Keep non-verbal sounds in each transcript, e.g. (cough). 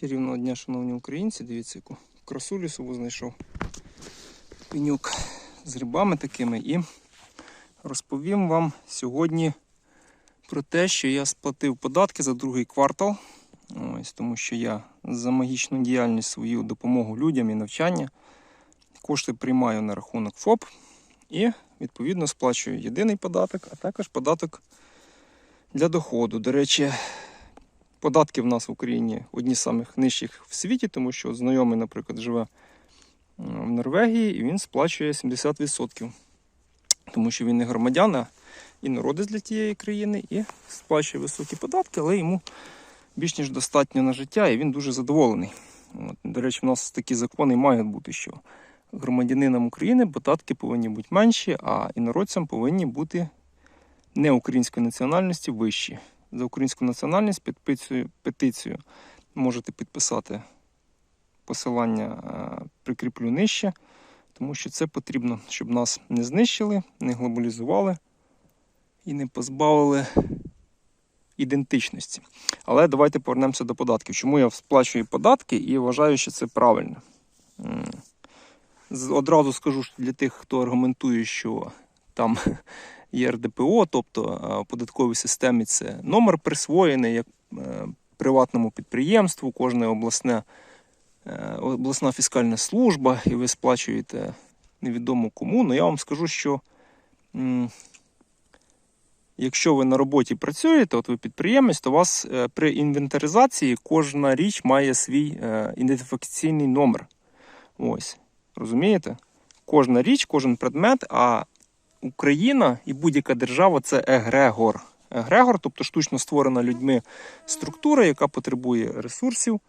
Чарівного дня, шановні українці, дивіться, яку красу лісову знайшов. Пенюк з грибами такими. І розповім вам сьогодні про те, що я сплатив податки за другий квартал. Ось, тому що я за магічну діяльність свою допомогу людям і навчання кошти приймаю на рахунок ФОП і відповідно сплачую єдиний податок, а також податок для доходу. До речі, податки в нас в Україні одні з самих нижчих в світі, тому що знайомий, наприклад, живе в Норвегії і він сплачує 70%. Тому що він не громадян, а інородець для тієї країни і сплачує високі податки, але йому більш ніж достатньо на життя, і він дуже задоволений. От. До речі, в нас такі закони мають бути, що громадянинам України податки повинні бути менші, а інородцям повинні бути не української національності вищі. За українську національність під петицію, можете підписати посилання, е, прикріплю нижче, тому що це потрібно, щоб нас не знищили, не глобалізували і не позбавили ідентичності. Але давайте повернемося до податків. Чому я сплачую податки і вважаю, що це правильно. Одразу скажу для тих, хто аргументує, що там є РДПО, тобто е, в податковій системі це номер присвоєний як е, приватному підприємству, кожне обласне, е, обласна фіскальна служба, і ви сплачуєте невідомо кому. Ну я вам скажу, що якщо ви на роботі працюєте, от ви підприємець, то у вас при інвентаризації кожна річ має свій ідентифікаційний номер. Ось, розумієте? Кожна річ, кожен предмет, а Україна і будь-яка держава це егрегор. Егрегор, тобто штучно створена людьми структура, яка потребує ресурсів.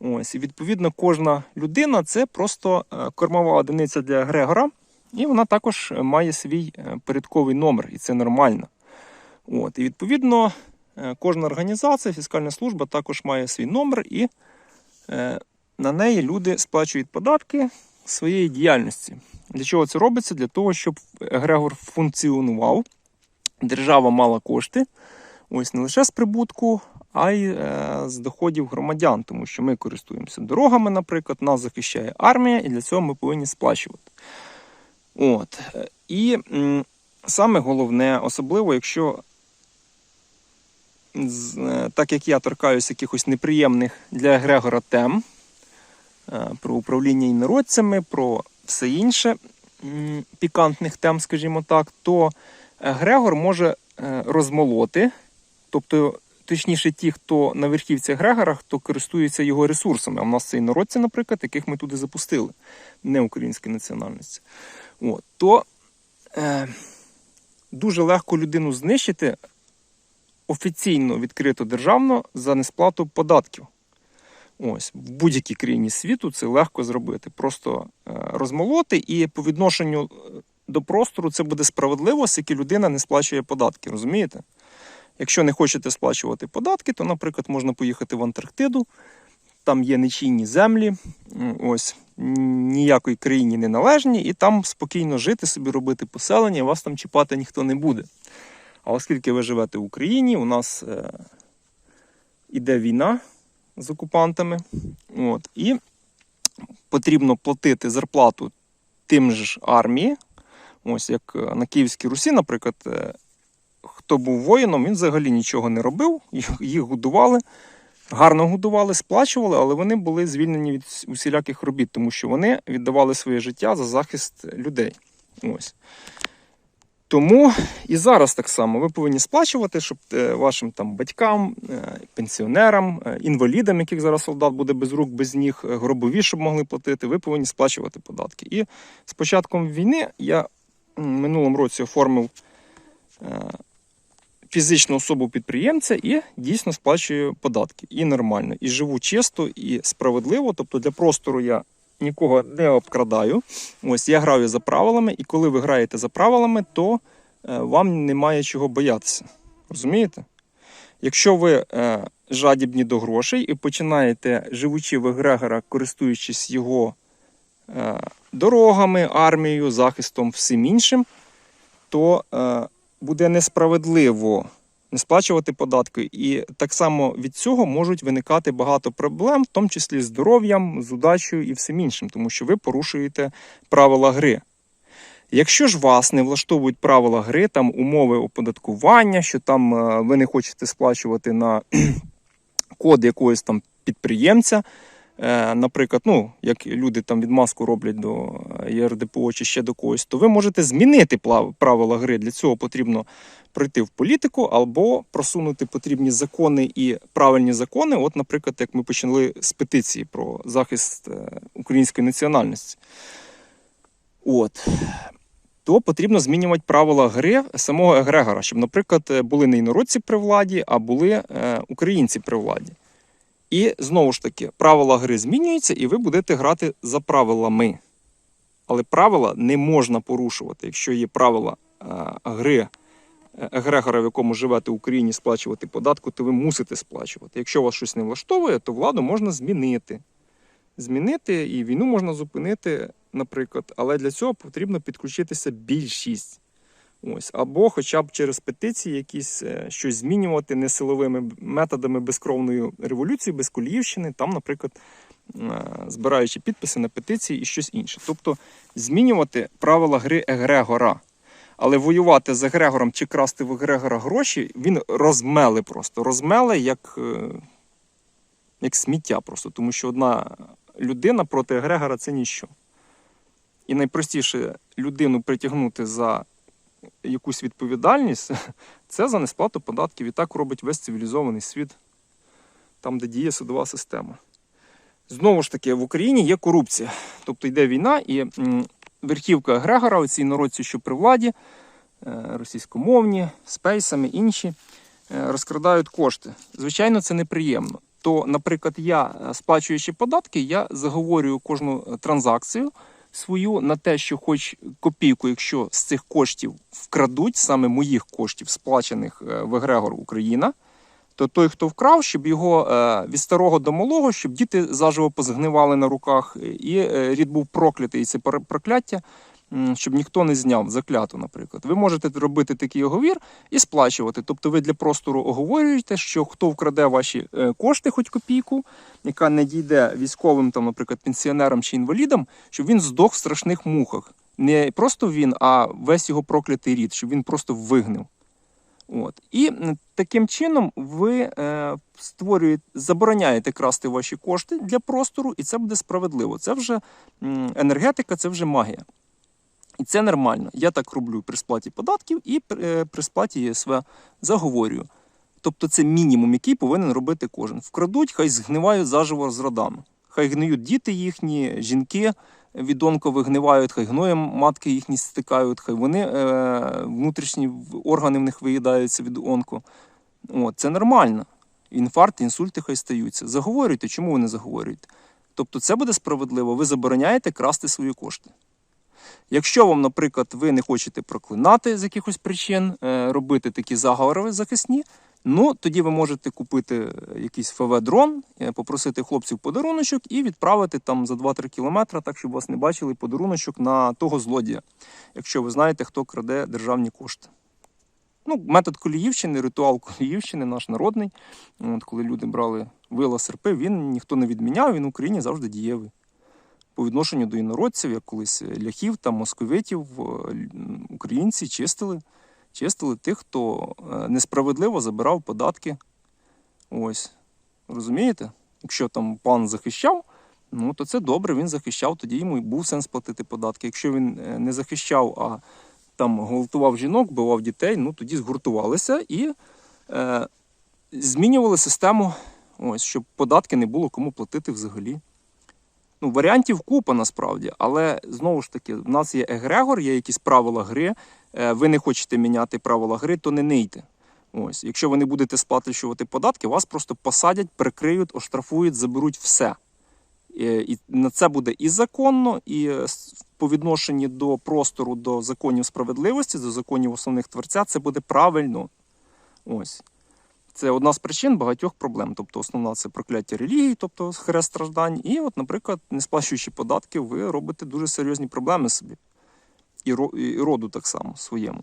Ось, і відповідно, кожна людина це просто е, кормова одиниця для егрегора, і вона також має свій е, порядковий номер, і це нормально. От, і відповідно, е, кожна організація, фіскальна служба також має свій номер, і на неї люди сплачують податки своєї діяльності. Для чого це робиться? Для того, щоб егрегор функціонував, держава мала кошти, ось не лише з прибутку, а й е, з доходів громадян, тому що ми користуємося дорогами, наприклад, нас захищає армія, і для цього ми повинні сплачувати. От. е, І м, саме головне, особливо, якщо з- е, так як я торкаюся якихось неприємних для егрегора тем, е, про управління інородцями, про все інше пікантних тем, скажімо так, то Грегор може е, розмолоти, тобто, точніше, ті, хто на верхівці Грегора, хто користується його ресурсами. А в нас це інородці, наприклад, яких ми туди запустили, не української національності. От, то е, дуже легко людину знищити офіційно відкрито державно за несплату податків. Ось, в будь-якій країні світу це легко зробити. Просто е, розмолоти, і по відношенню е, до простору це буде справедливо, оскільки людина не сплачує податки, розумієте? Якщо не хочете сплачувати податки, то, наприклад, можна поїхати в Антарктиду, там є нечійні землі, ось ніякої країні не належні, і там спокійно жити, собі робити поселення, вас там чіпати ніхто не буде. А оскільки ви живете в Україні, у нас е, іде війна з окупантами, от, і потрібно платити зарплату тим же ж армії. Ось як е, на Київській Русі, наприклад, е, хто був воїном, він взагалі нічого не робив, їх годували, гарно годували, сплачували, але вони були звільнені від усіляких робіт, тому що вони віддавали своє життя за захист людей. Ось. Тому і зараз так само ви повинні сплачувати, щоб е, вашим там батькам, е, пенсіонерам, е, інвалідам, яких зараз солдат буде без рук, без ніг, гробові, щоб могли платити, ви повинні сплачувати податки. І з початком війни я минулому році оформив фізичну особу підприємця і дійсно сплачую податки. І нормально. І живу чисто і справедливо. Тобто для простору я нікого не обкрадаю. Ось я граю за правилами, і коли ви граєте за правилами, то е, вам немає чого боятися. Розумієте? Якщо ви е, жадібні до грошей і починаєте, живучи в егрегора, користуючись його е, дорогами, армією, захистом, всім іншим, то буде несправедливо не сплачувати податки. І так само від цього можуть виникати багато проблем, в тому числі з здоров'ям, з удачею і всім іншим, тому що ви порушуєте правила гри. Якщо ж вас не влаштовують правила гри, там умови оподаткування, що там е, ви не хочете сплачувати на код якогось там підприємця, наприклад, ну, як люди там відмазку роблять до е, ЄРДПО чи ще до когось, то ви можете змінити правила гри. Для цього потрібно пройти в політику або просунути потрібні закони і правильні закони. От, наприклад, як ми почали з петиції про захист е, української національності. От. То потрібно змінювати правила гри самого егрегора, щоб, наприклад, е, були не інородці при владі, а були е, українці при владі. І знову ж таки, правила гри змінюються, і ви будете грати за правилами. Але правила не можна порушувати. Якщо є правила е, гри е, егрегора, в якому живете в Україні, сплачувати податку, то ви мусите сплачувати. Якщо вас щось не влаштовує, то владу можна змінити. Змінити і війну можна зупинити, наприклад, але для цього потрібно підключитися більшість. Ось, або хоча б через петиції якісь е, щось змінювати не силовими методами безкровної революції, без Коліївщини, там, наприклад, е, збираючи підписи на петиції і щось інше. Тобто змінювати правила гри егрегора. Але воювати з егрегором чи красти в егрегора гроші, він розмели просто. Розмели як, е, як сміття просто. Тому що одна людина проти егрегора це ніщо. І найпростіше людину притягнути за якусь відповідальність, (laughs) це за несплату податків. І так робить весь цивілізований світ, там, де діє судова система. Знову ж таки, в Україні є корупція. Тобто йде війна, і верхівка Грегора, оці народці, що при владі, е, російськомовні, спейсами, інші, е, розкрадають кошти. Звичайно, це неприємно. То, наприклад, я, е, сплачуючи податки, я заговорюю кожну транзакцію свою на те, що хоч копійку, якщо з цих коштів вкрадуть, саме моїх коштів, сплачених е, в Егрегор Україна, то той, хто вкрав, щоб його е, від старого до малого, щоб діти заживо позгнивали на руках, і е, рід був проклятий, і це пр- прокляття, щоб ніхто не зняв закляту, наприклад. Ви можете робити такий оговір і сплачувати. Тобто ви для простору оговорюєте, що хто вкраде ваші е, кошти, хоч копійку, яка не дійде військовим, там, наприклад, пенсіонерам чи інвалідам, щоб він здох в страшних мухах. Не просто він, а весь його проклятий рід, щоб він просто вигнив. От. І таким чином ви е, створюєте, забороняєте красти ваші кошти для простору, і це буде справедливо. Це вже енергетика, це вже магія. І це нормально. Я так роблю при сплаті податків і при, е, сплаті ЄСВ заговорюю. Тобто це мінімум, який повинен робити кожен. Вкрадуть, хай згнивають заживо з родами. Хай гниють діти їхні, жінки від онковигнивають, хай гноєм матки їхні стикають, хай вони е, внутрішні органи в них виїдаються від онко. От, це нормально. Інфаркти, інсульти хай стаються. Заговорюйте, чому ви не заговорюєте? Тобто це буде справедливо. Ви забороняєте красти свої кошти. Якщо вам, наприклад, ви не хочете проклинати з якихось причин, е, робити такі заговори захисні, ну тоді ви можете купити е, якийсь ФВ-дрон, е, попросити хлопців подаруночок і відправити там за 2-3 кілометри, так щоб вас не бачили подаруночок на того злодія, якщо ви знаєте, хто краде державні кошти. Ну, метод Коліївщини, ритуал Коліївщини, наш народний. От, коли люди брали вила серпи, він ніхто не відміняв, він в Україні завжди дієвий по відношенню до інородців, як колись ляхів та московитів, е, українці чистили, чистили тих, хто е, несправедливо забирав податки. Ось. Розумієте? Якщо там пан захищав, ну то це добре, він захищав, тоді йому і був сенс платити податки. Якщо він е, не захищав, а там гвалтував жінок, бивав дітей, ну тоді згуртувалися і е, змінювали систему, ось, щоб податки не було кому платити взагалі. Ну, варіантів купа насправді, але знову ж таки, в нас є егрегор, є якісь правила гри. Е, Ви не хочете міняти правила гри, то не нийте. Ось, якщо ви не будете сплачувати податки, вас просто посадять, прикриють, оштрафують, заберуть все. Е, І на це буде і законно, і е, по відношенні до простору, до законів справедливості, до законів основних творця, це буде правильно. Ось. Це одна з причин багатьох проблем. Тобто, основна це прокляття релігії, тобто хрест страждань. І, от, наприклад, не сплачуючи податки, ви робите дуже серйозні проблеми собі. І роду так само своєму.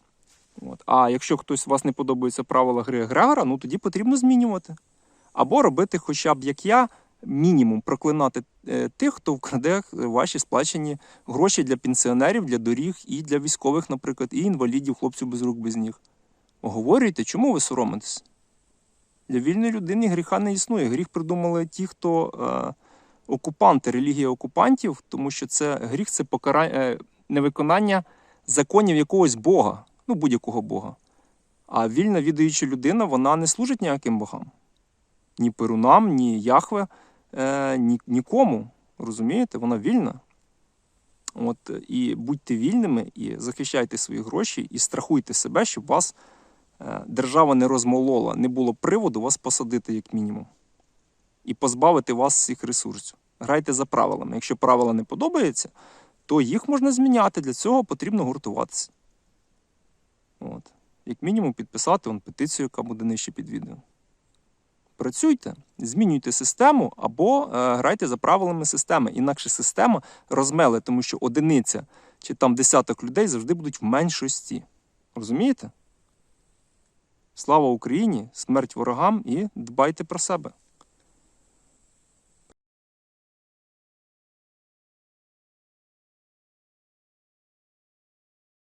От. А якщо хтось вас не подобаються правила гри Грегора, ну тоді потрібно змінювати. Або робити, хоча б як я, мінімум проклинати е, тих, хто вкраде ваші сплачені гроші для пенсіонерів, для доріг і для військових, наприклад, і інвалідів, хлопців без рук, без ніг. Оговорюйте, чому ви соромитесь? Для вільної людини гріха не існує. Гріх придумали ті, хто е, окупанти, релігія окупантів, тому що це гріх це покара... е, невиконання законів якогось Бога, ну будь-якого Бога. А вільна відаюча людина, вона не служить ніяким богам. Ні перунам, ні Яхве, е, ні, нікому. Розумієте? Вона вільна. От, і будьте вільними, і захищайте свої гроші, і страхуйте себе, щоб вас держава не розмолола, не було приводу вас посадити як мінімум. І позбавити вас всіх ресурсів. Грайте за правилами. Якщо правила не подобаються, то їх можна зміняти. Для цього потрібно гуртуватися. От. Як мінімум підписати он, петицію, яка буде нижче під відео. Працюйте, змінюйте систему або е, грайте за правилами системи. Інакше система розмеле, тому що одиниця чи там десяток людей завжди будуть в меншості. Розумієте? Слава Україні, смерть ворогам і дбайте про себе.